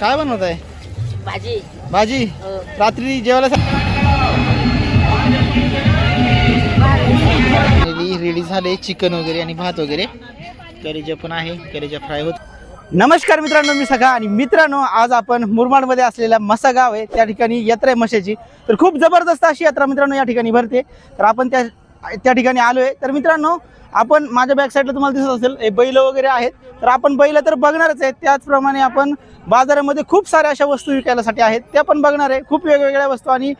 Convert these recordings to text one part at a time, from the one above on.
काय बनवत आहे? भाजी. भाजी? हो. रात्री जेवायला रेडी झाले चिकन वगैरे आणि भात वगैरे. कलेजा पण आहे कलेजा फ्राय होत नमस्कार मित्रांनो मी सगळा आणि मित्रांनो आज आपण मुरमाडमध्ये असलेल्या मसा गाव आहे. त्या ठिकाणी यात्रा आहे मशाची. तर खूप जबरदस्त अशी यात्रा मित्रांनो या ठिकाणी भरते. तर आपण त्या त्या ठिकाणी आलो आहे तर मित्रांनो आपण माझ्या बॅक साईडला तुम्हाला दिसत असेल हे बैल वगैरे आहेत. तर आपण बैल तर बघणारच आहेत. त्याचप्रमाणे आपण बाजारामध्ये खूप साऱ्या अशा वस्तू विकायलासाठी आहेत. त्या पण बघणार आहे. खूप वेगवेगळ्या वस्तू आणि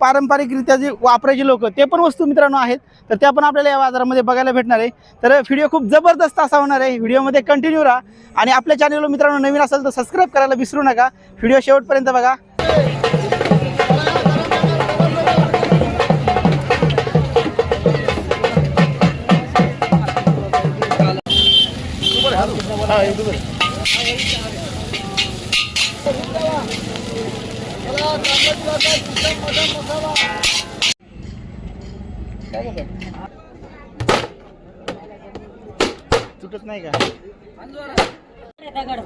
पारंपरिकरित्या जे वापरायचे लोक ते पण वस्तू मित्रांनो आहेत. तर त्या पण आपल्याला या बाजारामध्ये बघायला भेटणार आहे. तर व्हिडिओ खूप जबरदस्त असा होणार आहे. व्हिडिओमध्ये कंटिन्यू राहा. आणि आपल्या चॅनलवर मित्रांनो नवीन असेल तर सबस्क्राईब करायला विसरू नका. व्हिडिओ शेवटपर्यंत बघा. तुटत नाही का? दगड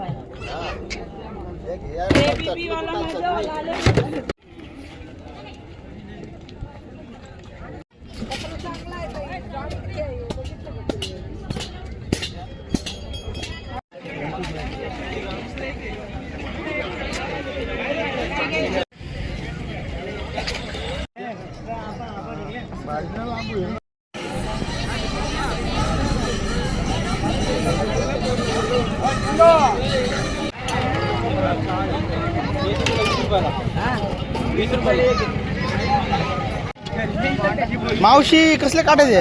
मावशी कसले काटायचे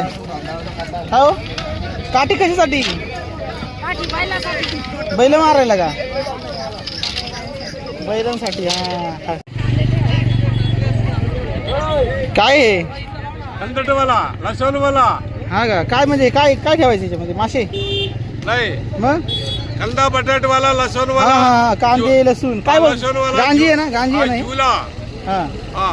हो काठी कशासाठी बैल मारायला का? बैलांसाठी हा. काय हे? कंदटवाला लसणवाला. हा का? काय म्हणजे काय काय ठेवायचं याच्यामध्ये? मासे? नाही. मग? कांदा बटाटवाला लसणवाला. हा हा कांदे लसूण. काय बोल लसूणवाला गांजी आहे ना? गांजी आहे ना हा. हा.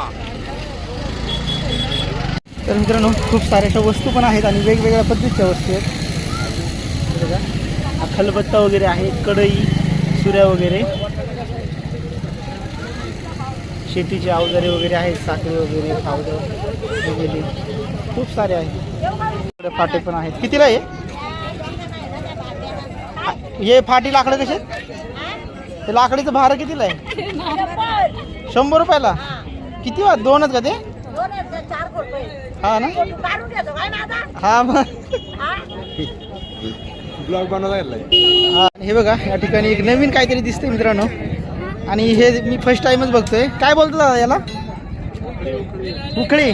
तर मित्रांनो खूप साऱ्या अशा वस्तू पण आहेत आणि वेगवेगळ्या पद्धतीच्या वस्तू आहेत. हे बघा खलबत्ता वगैरे आहे कढई सुऱ्या वगैरे. शेतीचे अवजारे वगैरे आहेत साखळी वगैरे फावडं वगैरे. खूप सारे आहेत. फाटे पण आहेत. कितीला आहे हे? फाटी लाकडं कसे आहेत? ते लाकडीचं भाडं कितीला आहे? शंभर रुपयाला? किती वा? दोनच का ते? हा ना? हा मग. ब्लॉग बनवायला हा, हे बघा या ठिकाणी एक नवीन काहीतरी दिसतंय मित्रांनो. आणि हे मी फर्स्ट टाइमच बघतोय. काय बोलतो दादा याला? उकळी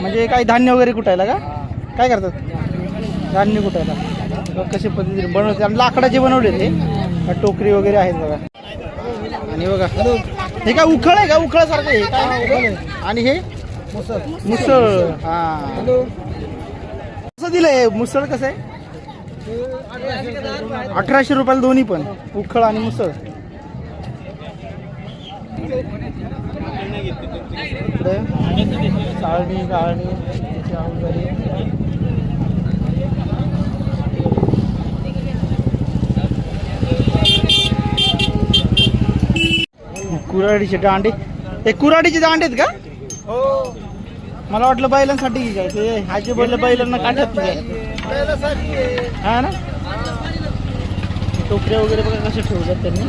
म्हणजे काय धान्य वगैरे कुटायला का? काय करतात? धान्य कुटायला कशा पद्धतीने बनवते. आणि लाकडाचे बनवले ते. हा, टोकरी वगैरे आहेत बघा. आणि बघा. हे काय उखळ आहे का? उखळासारखं आहे. काय उखळ आहे. आणि हे? मुसळ. हा. कसं दिलंय? मुसळ कसं आहे? अठराशे रुपयाला दोन्ही पण. उखळ आणि मुसळ. चाळणी गाळणी. कुऱ्हाडीचे दांडे. हे कुऱ्हाडीचे दांडे आहेत का? हो. मला वाटलं बैलांसाठी की काय ते आजी बोलले बैलांना काढत हा ना? टोकऱ्या वगैरे बघा कशा ठेवल्यात त्यांनी.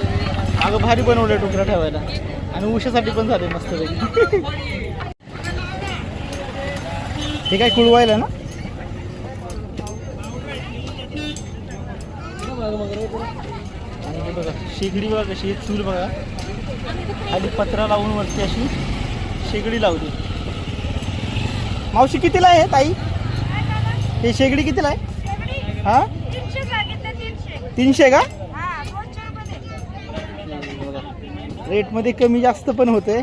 अगं भारी बनवल्या टोकऱ्या ठेवायला. आणि उशासाठी पण झाले मस्त हे काय कुळवायला ना? आणि बघा शेगडी बघा कशी चूल बघा. खाली पत्रा लावून वरती अशी शेगडी लावली. मावशी कितीला आहे ताई? हे शेगडी कितीला आहे? हा? तीनशे का? रेटमध्ये कमी जास्त पण होते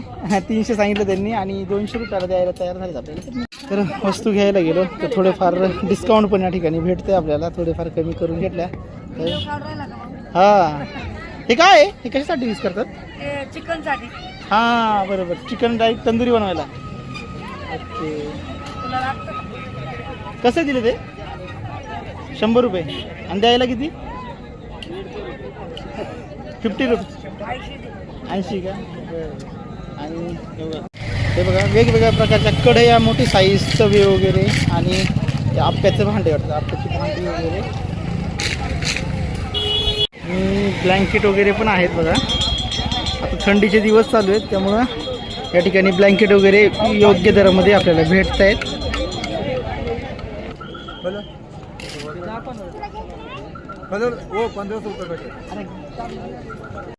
तीनशे सांगितलं त्यांनी आणि दोनशे रुपयाला द्यायला तयार झाले आपल्याला. तर वस्तू घ्यायला गेलो. तर थोडेफार डिस्काउंट पण या ठिकाणी भेटते आपल्याला. थोडेफार कमी करून घेतल्या. तर हा. हे काय आहे? हे कशासाठी यूज करतात? चिकनसाठी हा बरोबर. चिकन ड्राईव्ह तंदुरी बनवायला. ओके. कसं दिले ते? शंभर रुपये. आणि द्यायला किती? फिफ्टी रुपये ऐंशी का? आणि हे बघा वेगवेगळ्या प्रकारच्या कढया मोठी साईज चवी वगैरे आणि ते भांडे वाटतं आप्याची भांडी वगैरे. ब्लँकेट वगैरे पण आहेत बघा. आता थंडीचे दिवस चालू आहेत त्यामुळं या ठिकाणी ब्लँकेट वगैरे योग्य दरामध्ये आपल्याला भेटत आहेत रुपये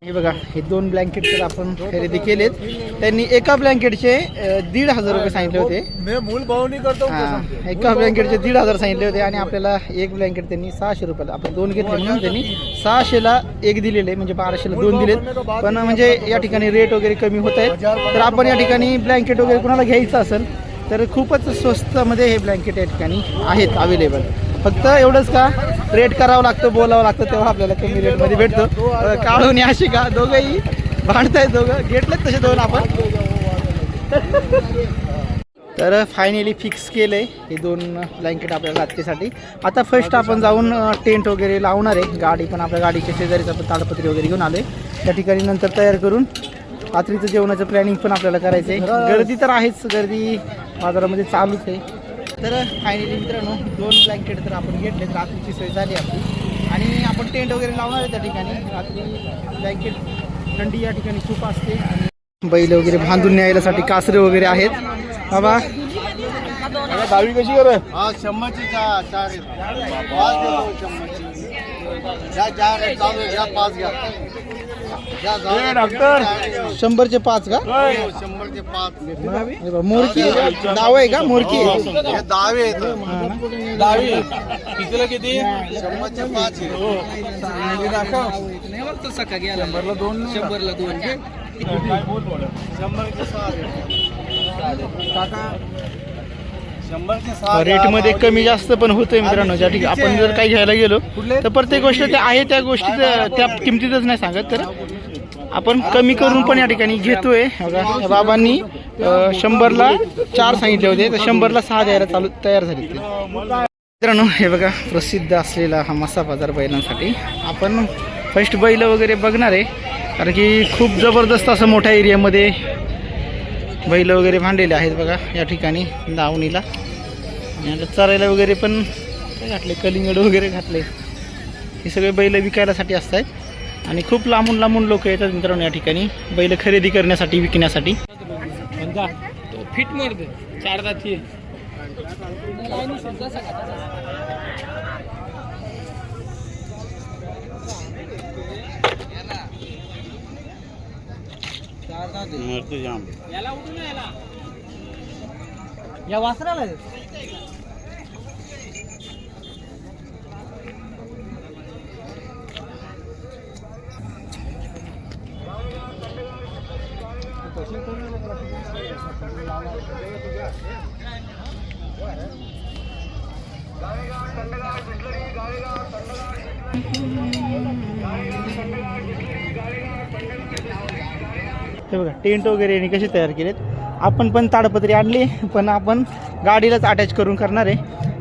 हे बघा हे दोन ब्लँकेट तर आपण खरेदी केलेत. त्यांनी एका ब्लँकेटचे दीड हजार रुपये सांगितले होते. मैं मूल भाव नहीं करता हा, एका ब्लँकेटचे दीड हजार सांगितले होते आणि आपल्याला एक ब्लँकेट त्यांनी सहाशे रुपयाला आपण दोन घेतले म्हणून त्यांनी सहाशेला एक दिलेले म्हणजे बाराशेला दोन दिलेत. पण म्हणजे या ठिकाणी रेट वगैरे कमी होत आहेत. तर आपण या ठिकाणी ब्लँकेट वगैरे कोणाला घ्यायचं असेल तर खूपच स्वस्तमध्ये हे ब्लँकेट या ठिकाणी आहेत अवेलेबल फक्त एवढंच का रेट करावं लागतं बोलावं लागतं तेव्हा आपल्याला कमी रेटमध्ये भेटतो. काढून काळून अशी का दोघंही भांडतायत दोघं. घेतलेत तसे दोन आपण. तर फायनली फिक्स केलं आहे हे दोन ब्लँकेट आपल्याला रात्रीसाठी आता फर्स्ट आपण जाऊन टेंट वगैरे लावणार आहे. गाडी पण आपल्या गाडीच्या शेजारीच आपण ताडपत्री वगैरे घेऊन आलो आहे त्या ठिकाणी नंतर तयार करून रात्रीचं जेवणाचं प्लॅनिंग पण आपल्याला करायचं आहे गर्दी तर आहेच गर्दी बाजारामध्ये चालूच आहे. तर फायनली मित्रांनो दोन ब्लँकेट तर आपण घेतले रात्रीची सोय झाली आपली. आणि आपण टेंट वगैरे लावणार आहे त्या ठिकाणी. रात्री ब्लँकेट थंडी या ठिकाणी खूप असते. आणि बैल वगैरे बांधून न्यायसाठी कासरे वगैरे आहेत. बाबा. दहावी कशी कर? हा शंभरची चार चार. पाच घ्या पाच घ्या. दे. डॉक्टर. शंभरचे पाच का? हो, शंभरचे पाच हे बघ, मोरकी नाव आहे का? मोरकी हे दहावे आहेत. हा? दहावी कितीला किती? शंभरचे पाच आहे. शंभरला दोन शंभरला दोन. आहेत. काका शंभरचे सहा घ्या, रेटमध्ये. कमी जास्त पण होतंय मित्रांनो ज्या ठिकाणी आपण जर काही घ्यायला गेलो तर प्रत्येक गोष्ट ते आहे त्या गोष्टीत त्या किमतीतच नाही सांगत तर आपण कमी करून पण या ठिकाणी घेतोय. बघा बाबांनी शंभरला चार सांगितले होते तर शंभरला सहा द्यायला चालू तयार झाले ते. मित्रांनो हे बघा प्रसिद्ध असलेला हा मसा बाजार बैलांसाठी. आपण फर्स्ट बैल वगैरे बघणार आहे कारण की खूप जबरदस्त असं मोठ्या एरियामध्ये बैल वगैरे भांडलेले आहेत बघा या ठिकाणी दावणीला. चरायला वगैरे पण काय घातले कलिंगड वगैरे घातले हे सगळे बैल विकायलासाठी असतात आणि खूप लांबून लांबून लोक येतात मित्रांनो या ठिकाणी. बैल खरेदी करण्यासाठी विकण्यासाठी. फिट मारते चार दाती या वासराला हे बघा टेंट वगैरे यांनी कसे तयार केलेत. आपण पण ताडपत्री आणली पण आपण गाडीलाच अटॅच करून करणार आहे.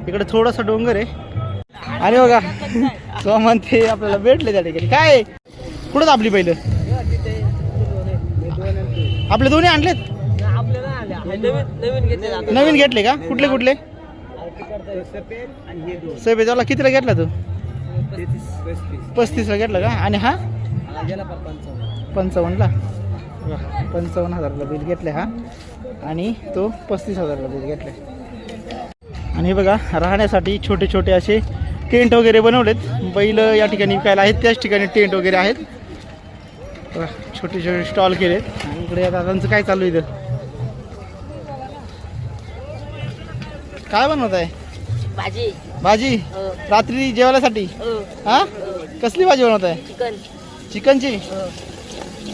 इकडे थोडासा डोंगर आहे. आणि बघा सोमन ते आपल्याला भेटले त्या ठिकाणी. काय? आहे? कुठं आपली पहिलं? आपले दोन्ही आणलेत? नवीन घेतले का? कुठले कुठले? सफेदवाला कितीला घेतला तू? पस्तीसला घेतला का? आणि हा? पंचावन्नला. बघा, पंचावन्न हजारला बिल घेतलं हा. आणि तो पस्तीस हजारला बिल घेतलं आणि हे बघा राहण्यासाठी छोटे छोटे असे टेंट वगैरे बनवलेत. बैल या ठिकाणी विकायला आहेत त्याच ठिकाणी टेंट वगैरे आहेत. बघा, छोटे छोटे स्टॉल केलेत. आणि इकडे या दादांचं काय चालू आहे इथं? काय बनवत आहे? भाजी. भाजी? हो. रात्री जेवण्यासाठी हो. हा? कसली भाजी बनवत आहे? चिकन. चिकनची?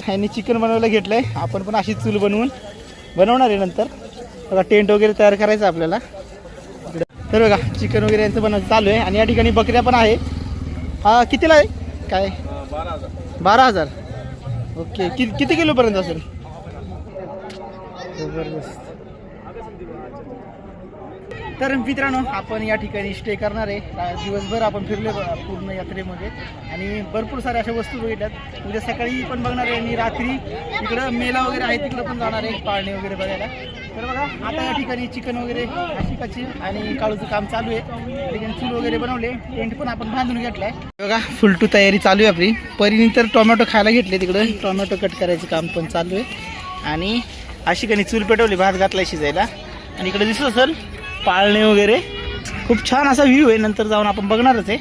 यांनी चिकन बनवायला घेतलंय. आपण पण अशीच चूल बनवून बनवणार आहे नंतर. बघा टेंट वगैरे तयार करायचं आहे आपल्याला. तर बघा चिकन वगैरे यांचं बनवायचं चालू आहे. आणि या ठिकाणी बकऱ्या पण आहे हा कितीला आहे? काय? बारा हजार. बारा हजार ओके. कि किती किलोपर्यंत असेल? जबरदस्त. तर मित्रांनो आपण या ठिकाणी स्टे करणार आहे. दिवसभर आपण फिरले पूर्ण यात्रेमध्ये. आणि भरपूर साऱ्या अशा वस्तू बघितल्यात. उद्या सकाळी पण बघणार आहे आणि रात्री. इकडं मेला वगैरे आहे तिकडं पण जाणार आहे पाळणे वगैरे बघायला. तर बघा आता या ठिकाणी चिकन वगैरे आशिकाची आणि काळूचं काम चालू आहे. ठिकाणी चूल वगैरे बनवले टेंट पण आपण बांधून घेतलाय. बघा फुलटू तयारी चालू आहे आपली. परीने तर टोमॅटो खायला घेतले तिकडं. टोमॅटो कट करायचं काम पण चालू आहे. आणि आशिकाने चूल पेटवली भात घातलाय शिजायला. आणि इकडे दिसत असेल पाळणे वगैरे. खूप छान असा व्ह्यू आहे. नंतर जाऊन आपण बघणारच आहे.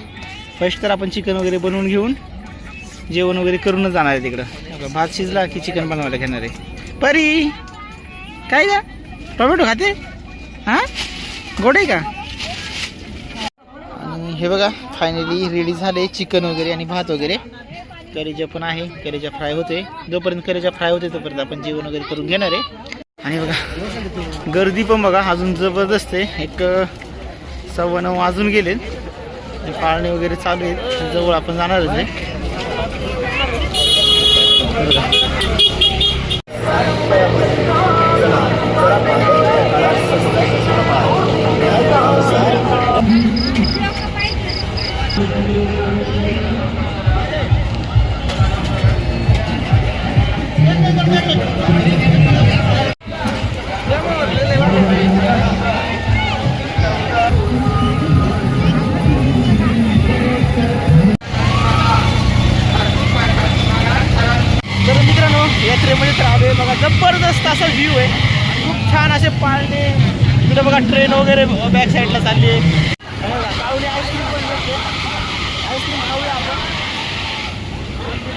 फर्स्ट तर आपण चिकन वगैरे बनवून घेऊन जेवण वगैरे करूनच जाणार आहे तिकडं. भात शिजला की चिकन बनवायला घेणार आहे. परी काय का टोमॅटो खाते? हां? गोड आहे का? आणि हे बघा फायनली रेडी झाले चिकन वगैरे आणि भात वगैरे. करेजा पण आहे. करेजा फ्राय होते जोपर्यंत करेजा फ्राय होते तोपर्यंत आपण जेवण वगैरे करून घेणार आहे. आणि बघा गर्दी पण बघा अजून जबरदस्त आहे. एक सव्वा नऊ वाजून गेले. पाळणे वगैरे चालू आहेत. जवळ आपण जाणारच आहे. बघा.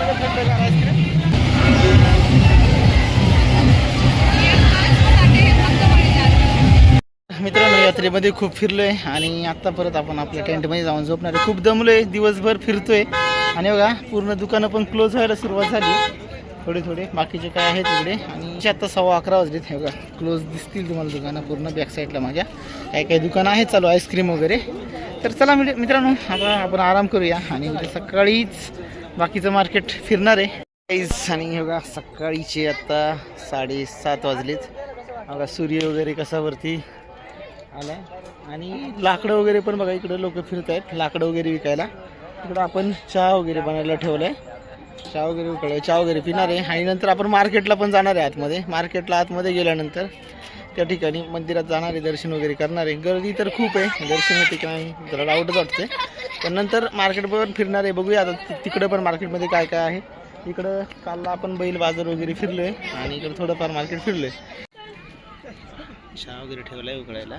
आईस्क्रीम मित्रांनो यात्रेमध्ये खूप फिरलोय आणि आता परत आपण आपल्या टेंटमध्ये जाऊन झोपणार आहे. खूप दमलोय दिवसभर फिरतोय. आणि बघा पूर्ण दुकानं पण क्लोज व्हायला सुरुवात झाली. थोडे थोडे बाकीचे काय आहेत तिकडे. आणि आता सव्वा अकरा वाजलेत. हे बघा क्लोज दिसतील तुम्हाला दुकानं पूर्ण बॅक साईडला माझ्या. काही काही दुकानं आहेत चालू आईस्क्रीम वगैरे. तर चला मित्रांनो आता आपण आराम करूया. आणि सकाळीच बाकीचं मार्केट फिरणार आहे. आणि हे बघा सकाळीचे आता साडेसात वाजलेत. बघा सूर्य वगैरे कसा वरती आलाय. आणि लाकडं वगैरे पण बघा इकडं लोक फिरत आहेत. लाकडं वगैरे विकायला. इकडं आपण चहा वगैरे बनायला ठेवलं आहे चहा वगैरे उकळ चहा वगैरे पिणार आहे. आणि नंतर आपण मार्केटला पण जाणार आहे आतमध्ये. मार्केटला आतमध्ये गेल्यानंतर त्या ठिकाणी मंदिरात जाणार आहे दर्शन वगैरे करणार आहे. गर्दी तर खूप आहे. दर्शन होते की नाही जरा डाऊटच वाटते पण नंतर मार्केट पण फिरणार आहे. बघूया आता तिकडं पण मार्केटमध्ये काय काय आहे. इकडं कालला आपण बैल बाजार वगैरे फिरलोय आणि इकडं थोडंफार मार्केट फिरलोय. चहा वगैरे ठेवलाय उकळायला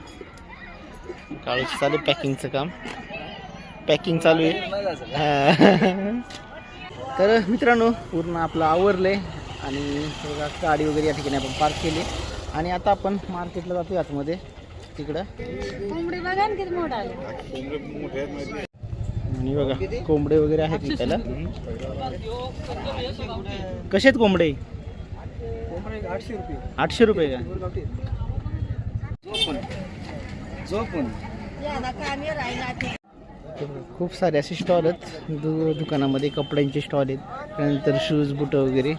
काळूच चालू आहे पॅकिंगचं काम. पॅकिंग चालू आहे. तर मित्रांनो पूर्ण आपलं आवरलंय आणि बघा गाडी वगैरे या ठिकाणी आपण पार्क केली. आणि आता आपण मार्केटला जातो आतमध्ये. तिकडं. आणि बघा कोंबडे वगैरे आहेत विकायला कसे आहेत कोंबडे? आठशे रुपये. का? खूप सारे असे स्टॉल आहेत. दु दुकानामध्ये कपड्यांचे स्टॉल आहेत. त्यानंतर शूज बुट वगैरे.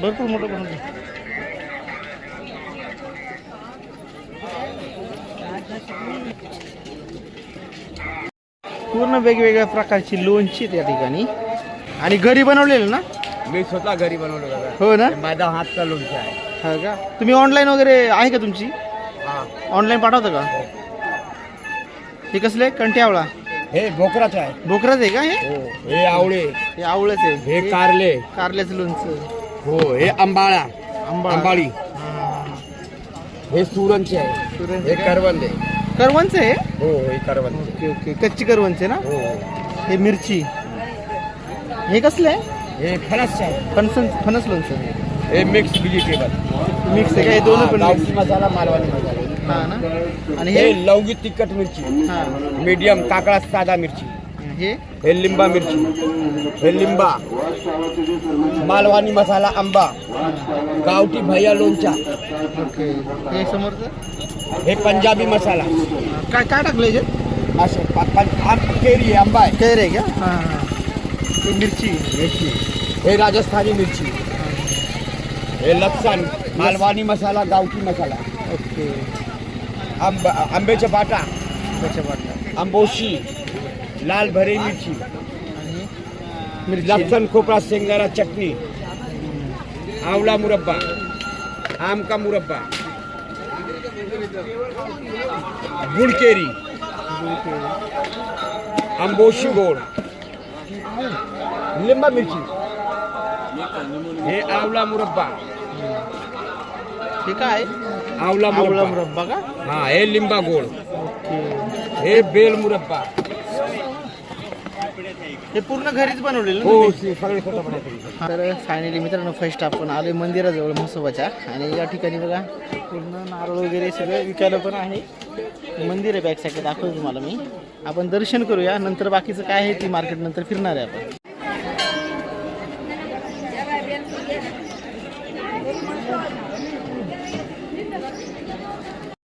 भरपूर मोठं बनवलं पूर्ण वेगवेगळ्या प्रकारची लोणची त्या ठिकाणी. आणि घरी बनवलेलं ना? मी स्वतः घरी बनवलं दादा. हो ना? माझा हातचा लोणचा आहे. हा का? तुम्ही ऑनलाईन वगैरे आहे का तुमची? हा. ऑनलाईन पाठवता का? हे. कसले कंट्यावळा हे बोकराचं आहे. बोकराच आहे का हे? हो. हे आवळे. हे आवळच आहे. हे कारले. कारल्याचं लोणचं हो हे आंबाळा. आंबा आंबाळी. हा. हे सुरणचे आहे. सुरण हे करवंदे. करवंच आहे? हो हे करवंदे ओके ओके. कच्ची करवंच आहे ना? हो. हे मिरची. हे कसलं आहे? हे फणसचे आहे. फणस फणस लोणचं. हे मिक्स व्हेजिटेबल. मिक्स आहे का? हे दोन पण मसाला मालवणी मसाला. हा ना? आणि हे हे? लवंगी तिखट मिरची. हा. मीडियम काकडा साधा मिरची. हे? हे लिंबा मिरची. हे लिंबा. मालवानी मसाला आंबा. गावठी भैया लोणचा ओके. हे समोरचं? हे पंजाबी मसाला. काय काय टाकलं याच्यात असं पा- पा- आम- केरी आहे, आंबा आहे कैर का हाँ हाँ हे मिरची मिरची हे राजस्थानी मिरची हे लक्षण मालवानी मसाला गावठी मसाला ओके आंब आंब्याच्या बाटा त्याच्या वाटलं आंबोशी लाल भरी मिरची आणि लक्षण खोपरा शेंगदाणा चटणी आवळा मुरब्बा आम का मुरब्बा गुड़केरी आंबोशी गोड लिंबा मिरची हे आवळा मुरब्बा हे काय आवळा आवळा मुरब्बा का? हा हे लिंबा गोड हे बेल मुरब्बा हे पूर्ण घरीच बनवलेलं ना हो तुम्ही? बनवते. तर फायनली मित्रांनो फर्स्ट आपण आलोय मंदिराजवळ म्हसोबाच्या. आणि या ठिकाणी बघा पूर्ण नारळ वगैरे सगळं विकायला पण आहे. मंदिर आहे बॅक साईडला दाखवतो तुम्हाला मी. आपण दर्शन करूया नंतर बाकीचं काय आहे ती मार्केट नंतर फिरणार आहे आपण.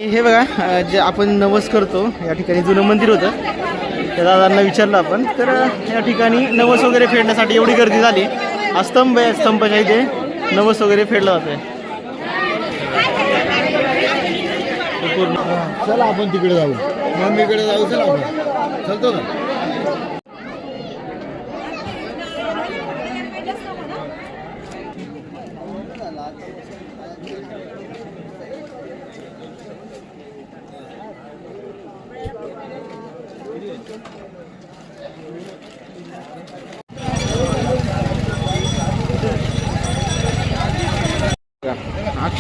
हे बघा अं, जे आपण नवस करतो या ठिकाणी जुनं मंदिर होतं. त्या दादांना विचारलं आपण. तर या ठिकाणी नवस वगैरे फेडण्यासाठी एवढी गर्दी झाली. हा स्तंभ आहे स्तंभाच्या इथे नवस वगैरे फेडला जाते हे चला आपण तिकडे जाऊ. मम्मीकडे जाऊ चला आपण. चलतो का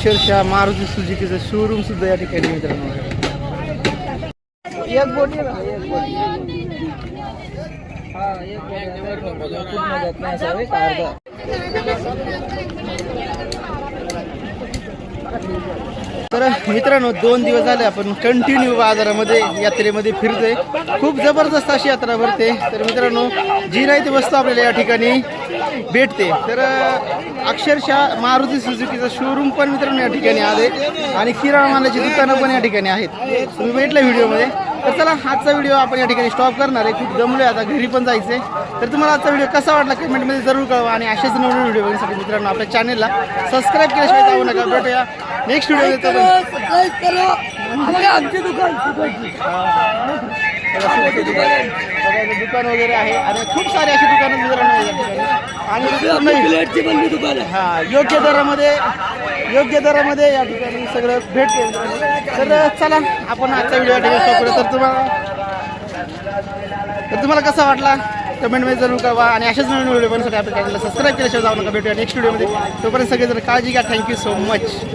अक्षरशः मारुती सुजुकीचं शोरूम सुद्धा या ठिकाणी मित्रांनो एक बोटी ना, एक बोटी. तर मित्रांनो दोन दिवस झाले आपण कंटिन्यू बाजारामध्ये यात्रेमध्ये फिरतोय. खूप जबरदस्त अशी यात्रा भरते. तर मित्रांनो जी नाही ती वस्तू आपल्याला या ठिकाणी भेटते. तर अक्षरशः मारुती सुझुकीचं शोरूम पण मित्रांनो या ठिकाणी आले आणि किराणा मालाची दुकानं पण या ठिकाणी आहेत. तुम्ही भेटलं व्हिडिओमध्ये? तर चला आजचा व्हिडिओ आपण या ठिकाणी स्टॉप करणार आहे. खूप जमलो आता घरी पण जायचंय. तर तुम्हाला आजचा व्हिडिओ कसा वाटला कमेंटमध्ये जरूर कळवा आणि अशाच नवीन व्हिडिओ बघण्यासाठी मित्रांनो आपल्या चॅनलला सबस्क्राईब केल्याशिवाय जाऊ नका. भेटूया नेक्स्ट व्हिडिओ दुकान वगैरे आहे. आणि खूप सारे अशी दुकानं मित्रांनो. आणि हा योग्य दरामध्ये योग्य दरामध्ये या ठिकाणी सगळं भेटते तर चला आपण आजचा व्हिडिओ ठिकाणी तर तुम्हाला तर तुम्हाला कसा वाटला? कमेंटमध्ये जरूर कळवा आणि अशाच नवीन व्हिडिओ बनवण्यासाठी आपल्या चॅनलला सबस्क्राईब केल्याशिवाय जाऊ नका. भेटूया नेक्स्ट व्हिडिओमध्ये तोपर्यंत सगळेजण काळजी घ्या. Thank you so much